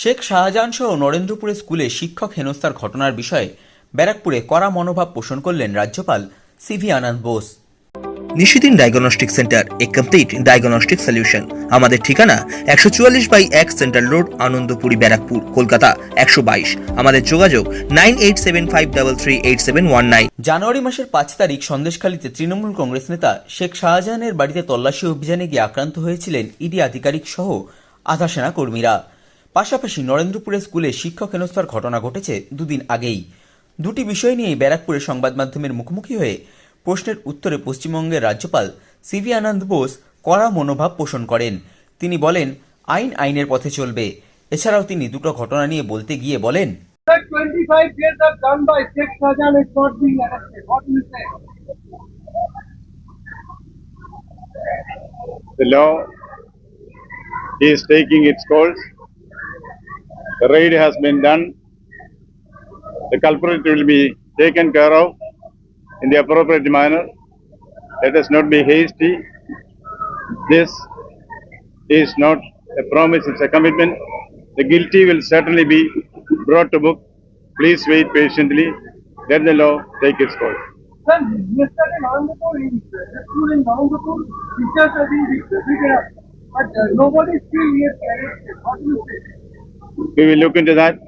শেখ শাহজাহান সহ নরেন্দ্রপুরে স্কুলে শিক্ষক হেনস্থার ঘটনার বিষয়ে ব্যারাকপুরে কড়া মনোভাব পোষণ করলেন রাজ্যপাল CV Anand Bose. Nishidin diagnostic centre a complete diagnostic solution. আমাদের ঠিকানা একশো চুয়াল্লিশ বাই এক সেন্ট্রাল রোড আনন্দপুরি ব্যারাকপুর কলকাতা একশো বাইশ। আমাদের যোগাযোগ nine eight seven five double three eight seven one nine. জানুয়ারি মাসের পাঁচ তারিখ সন্দেশখালীতে তৃণমূল কংগ্রেস নেতা শেখ শাহজাহানের বাড়িতে তল্লাশি অভিযানে গিয়ে আক্রান্ত হয়েছিলেন ইডি আধিকারিক সহ আধা সেনা কর্মীরা। পাশাপাশি নরেন্দ্রপুরের স্কুলে শিক্ষক হেনস্থার ঘটনা ঘটেছে দুদিন আগেই দুটি বিষয় নিয়েই ব্যারাকপুরে সংবাদ মাধ্যমের মুখোমুখি হয়ে প্রশ্নের উত্তরে পশ্চিমবঙ্গের রাজ্যপাল সিভি আনন্দ বোস কড়া মনোভাব পোষণ করেন তিনি বলেন আইন আইনের পথে চলবে এছাড়াও তিনি দুটো ঘটনা নিয়ে বলতে গিয়ে বলেন That 25 years are done by Sheikh Shahjahan is not being arrested. What do you say? The law is taking its course. The raid has been done. The culprit will be taken care of in the appropriate manner. Let us not be hasty. This is not a promise, it's a commitment. The guilty will certainly be brought to book. Please wait patiently. Let the law take its course. Sir, yesterday Nandapur, in the school in Nandapur, teachers been beaten up. But uh, nobody still arrested. What do you say? We will look into that.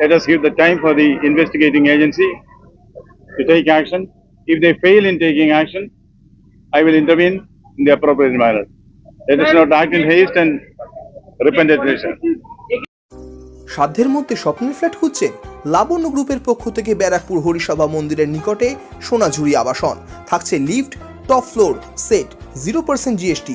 Let us give the time for the investigating agency to take action. If they fail in taking action, I will intervene in the appropriate manner. Let us not act in haste and repentant measure. সাধ্যের মধ্যে স্বপ্নের flat খুঁজছেন লাবণ্য গ্রুপের পক্ষ থেকে ব্যারাকপুর হরিসভা মন্দিরের নিকটে সোনাঝুরি আবাসন থাকছে lift top floor set zero percent GST